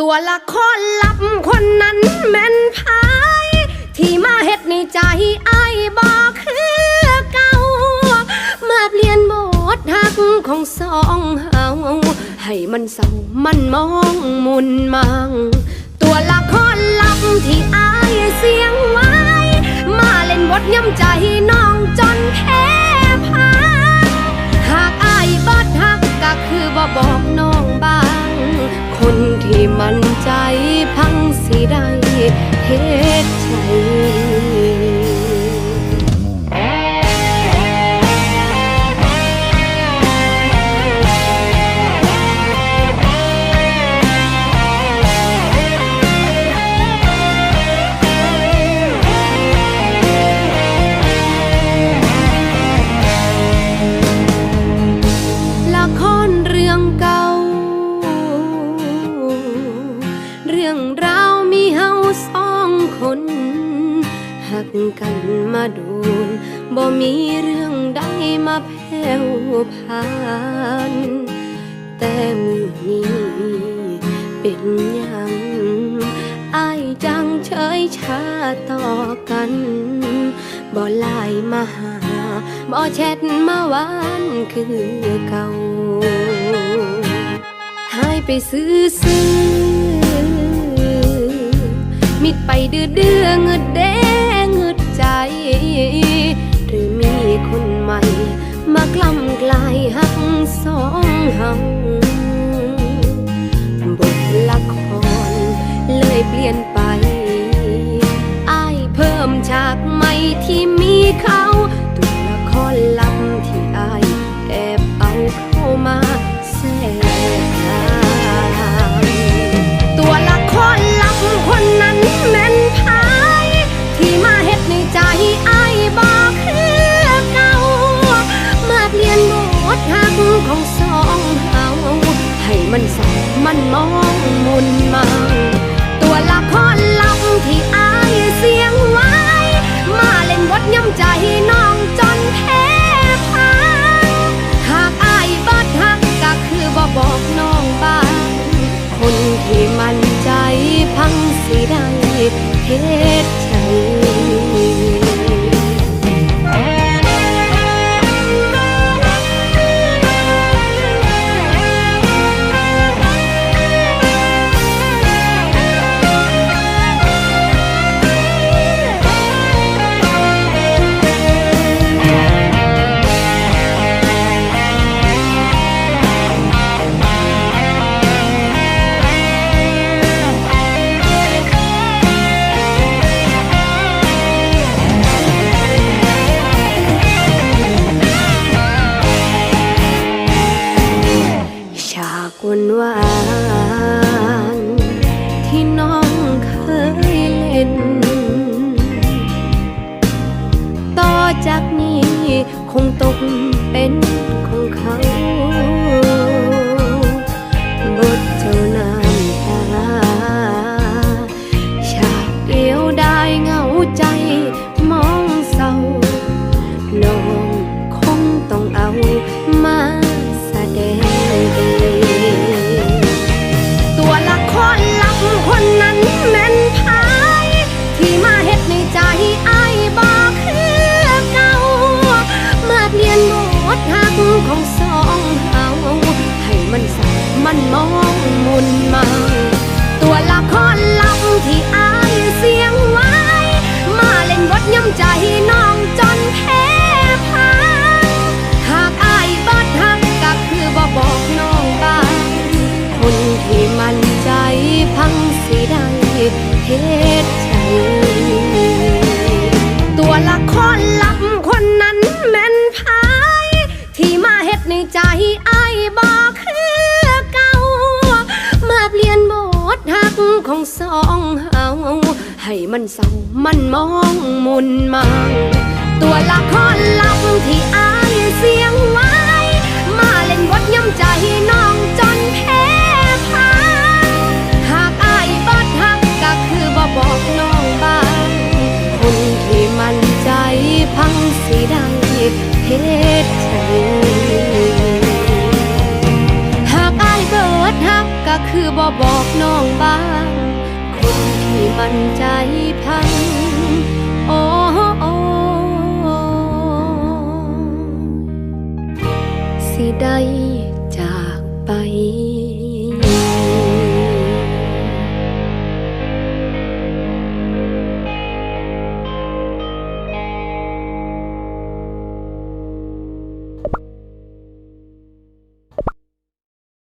ตัวละครลับคนนั้นแม่นพาย ที่มาเฮ็ดในใจไอ้บอกคือเก่า มาเปลี่ยนบทหักของสองเฮาให้มันเศร้ามันมองมุนมัง ตัวละครลับที่อายเสียงไว้ มาเล่นบทย้ำใจน้อง ค กันมาโดนบ่มีเรื่องใดมาแผ่วผ่าน แต่มือนี้เป็นยังอายจังเฉยชาต่อกัน บ่ไลน์มาหา บ่แชทมาหวานคือเก่าหายไปซื้อซื้อมิดไปดื้อเดื้อเงึดเดใจ หรือมีคนใหม่ มากล้ำกลายหักสองเฮาบทละครเลยเปลี่ยนไป อ้ายเพิ่มฉากใหม่ที่มีเขา ของสองเฮาให้มันสองมันมองมุนมังตัวละครลับที่อายเสียงไว้ มาเล่นบทย้ำใจน้องจนแพ้พังหากอายบดหักก็คือบ่บอกน้องบ้างคนที่มันใจพังสิได้เฮ็ วันวานที่น้องเคยเล่น ต่อจากนี้คงตกเป็นของเขา ดหักของสองเฮาให้มันสองมันมอง ในใจไอ้ายบอกคือเก่า มาเปลี่ยนบทหักของสองเฮาให้มันเศร้ามันมองมุนมัง ตัวละครหลักที่อายเสียงไว้ มาเล่นบทย้ำใจน้องันใจพันโอ้โอสิได้